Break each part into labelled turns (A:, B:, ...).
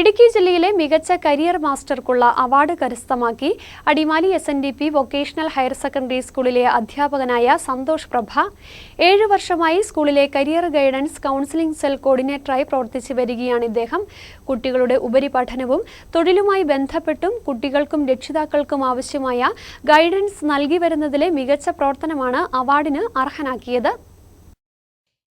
A: ഇടുക്കി ജില്ലയിലെ മികച്ച കരിയർ മാസ്റ്റർക്കുള്ള അവാർഡ് കരസ്ഥമാക്കി Adimali S N D P vocational higher secondary സ്കൂളിലെ അധ്യാപകനായ സന്തോഷ് പ്രഭ ഏഴു വർഷമായി സ്കൂളിലെ കരിയർ ഗൈഡൻസ് കൗൺസിലിംഗ് സെൽ കോർഡിനേറ്ററായി പ്രവർത്തിച്ചു വരികയാണ് ഇദ്ദേഹം. കുട്ടികളുടെ ഉപരിപഠനവും തൊഴിലുമായി ബന്ധപ്പെട്ടും കുട്ടികൾക്കും രക്ഷിതാക്കൾക്കും ആവശ്യമായ ഗൈഡൻസ് നൽകി വരുന്നതിലെ മികച്ച പ്രവർത്തനമാണ് അവാർഡിന് അർഹനാക്കിയത്.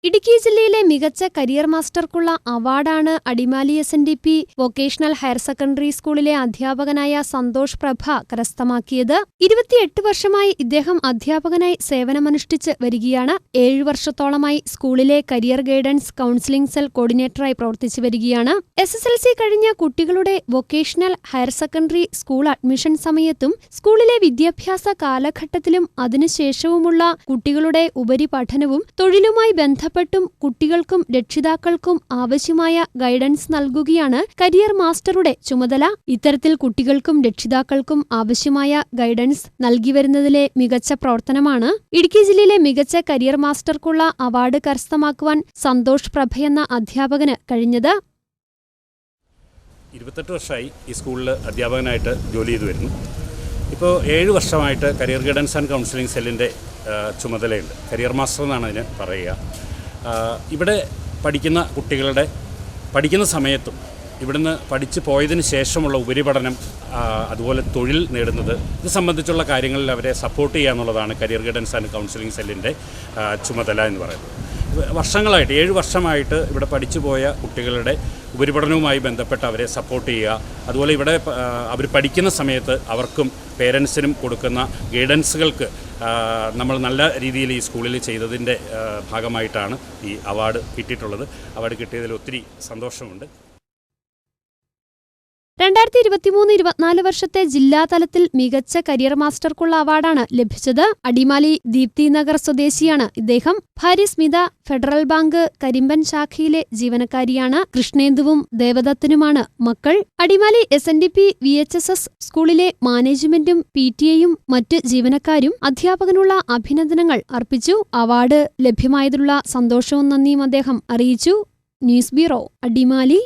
A: ഇടുക്കി ജില്ലയിലെ മികച്ച കരിയർ മാസ്റ്റർക്കുള്ള അവാർഡാണ് Adimali S N D P vocational higher secondary സ്കൂളിലെ അധ്യാപകനായ സന്തോഷ് പ്രഭ കരസ്ഥമാക്കിയത്. ഇരുപത്തിയെട്ട് വർഷമായി ഇദ്ദേഹം അധ്യാപകനായി സേവനമനുഷ്ഠിച്ച് വരികയാണ്. ഏഴു വർഷത്തോളമായി സ്കൂളിലെ കരിയർ ഗൈഡൻസ് കൌൺസിലിംഗ് സെൽ കോർഡിനേറ്ററായി പ്രവർത്തിച്ചു വരികയാണ്. എസ് എസ് എൽ സി കഴിഞ്ഞ കുട്ടികളുടെ vocational higher secondary school admission സമയത്തും സ്കൂളിലെ വിദ്യാഭ്യാസ കാലഘട്ടത്തിലും അതിനുശേഷവുമുള്ള കുട്ടികളുടെ ഉപരിപഠനവും തൊഴിലുമായി ബന്ധപ്പെട്ടും കുട്ടികൾക്കും രക്ഷിതാക്കൾക്കും ആവശ്യമായ ഗൈഡൻസ് നൽകുകയാണ് കരിയർ മാസ്റ്ററുടെ ചുമതല. ഇത്തരത്തിൽ കുട്ടികൾക്കും രക്ഷിതാക്കൾക്കും ആവശ്യമായ ഗൈഡൻസ് നൽകി വരുന്നതിലെ മികച്ച പ്രവർത്തനമാണ്. ഇടുക്കി ജില്ലയിലെ മികച്ച കരിയർ മാസ്റ്റർക്കുള്ള അവാർഡ് കരസ്ഥമാക്കുവാൻ സന്തോഷ് പ്രഭയെന്ന അധ്യാപകന് കഴിഞ്ഞത്.
B: ഇരുപത്തെട്ട് വർഷമായി ഈ സ്കൂളിൽ അധ്യാപകനായിട്ട് ജോലി ചെയ്തു വരുന്നു. ഇപ്പോൾ ഏഴ് വർഷമായിട്ട് കരിയർ ഗൈഡൻസ് ആൻഡ് കൗൺസിലിംഗ് സെല്ലിന്റെ ചുമതലയുണ്ട്. കരിയർ മാസ്റ്റർ എന്നാണ് അതിന് പറയുക. ഇവിടെ പഠിക്കുന്ന കുട്ടികളുടെ പഠിക്കുന്ന സമയത്തും ഇവിടുന്ന് പഠിച്ചു പോയതിന് ശേഷമുള്ള ഉപരിപഠനം അതുപോലെ തൊഴിൽ നേടുന്നത് ഇത് സംബന്ധിച്ചുള്ള കാര്യങ്ങളിൽ അവരെ സപ്പോർട്ട് ചെയ്യുക എന്നുള്ളതാണ് കരിയർ ഗൈഡൻസ് ആൻഡ് കൗൺസിലിംഗ് സെല്ലിന്റെ ചുമതല എന്ന് പറയുന്നത്. വർഷങ്ങളായിട്ട് ഏഴ് വർഷമായിട്ട് ഇവിടെ പഠിച്ചു പോയ കുട്ടികളുടെ ഉപരിപഠനവുമായി ബന്ധപ്പെട്ട് അവരെ സപ്പോർട്ട് ചെയ്യുക. അതുപോലെ ഇവിടെ അവർ പഠിക്കുന്ന സമയത്ത് അവർക്കും പേരൻസിനും കൊടുക്കുന്ന ഗൈഡൻസുകൾക്ക് നമ്മൾ നല്ല രീതിയിൽ ഈ സ്കൂളിൽ ചെയ്തതിന്റെ ഭാഗമായിട്ടാണ് ഈ അവാർഡ് കിട്ടിയിട്ടുള്ളത്. അവാർഡ് കിട്ടിയതിൽ ഒത്തിരി സന്തോഷമുണ്ട്.
A: രണ്ടായിരത്തി ഇരുപത്തിമൂന്ന് ഇരുപത്തിനാല് വർഷത്തെ ജില്ലാ തലത്തിൽ മികച്ച കരിയർ മാസ്റ്റർക്കുള്ള അവാർഡാണ് ലഭിച്ചത്. അടിമാലി ദീപ്തി നഗർ സ്വദേശിയാണ് ഇദ്ദേഹം. ഭാര്യ സ്മിത ഫെഡറൽ ബാങ്ക് കരിമ്പൻ ശാഖയിലെ ജീവനക്കാരിയാണ്. കൃഷ്ണേന്ദുവും ദേവദത്തനുമാണ് മക്കൾ. Adimali S N D P V H S S സ്കൂളിലെ മാനേജ്മെന്റും പി ടി എയും മറ്റ് ജീവനക്കാരും അധ്യാപകനുള്ള അഭിനന്ദനങ്ങൾ അർപ്പിച്ചു. അവാർഡ് ലഭ്യമായതിലുള്ള സന്തോഷവും നന്ദിയും അദ്ദേഹം അറിയിച്ചു. News bureau Adimali.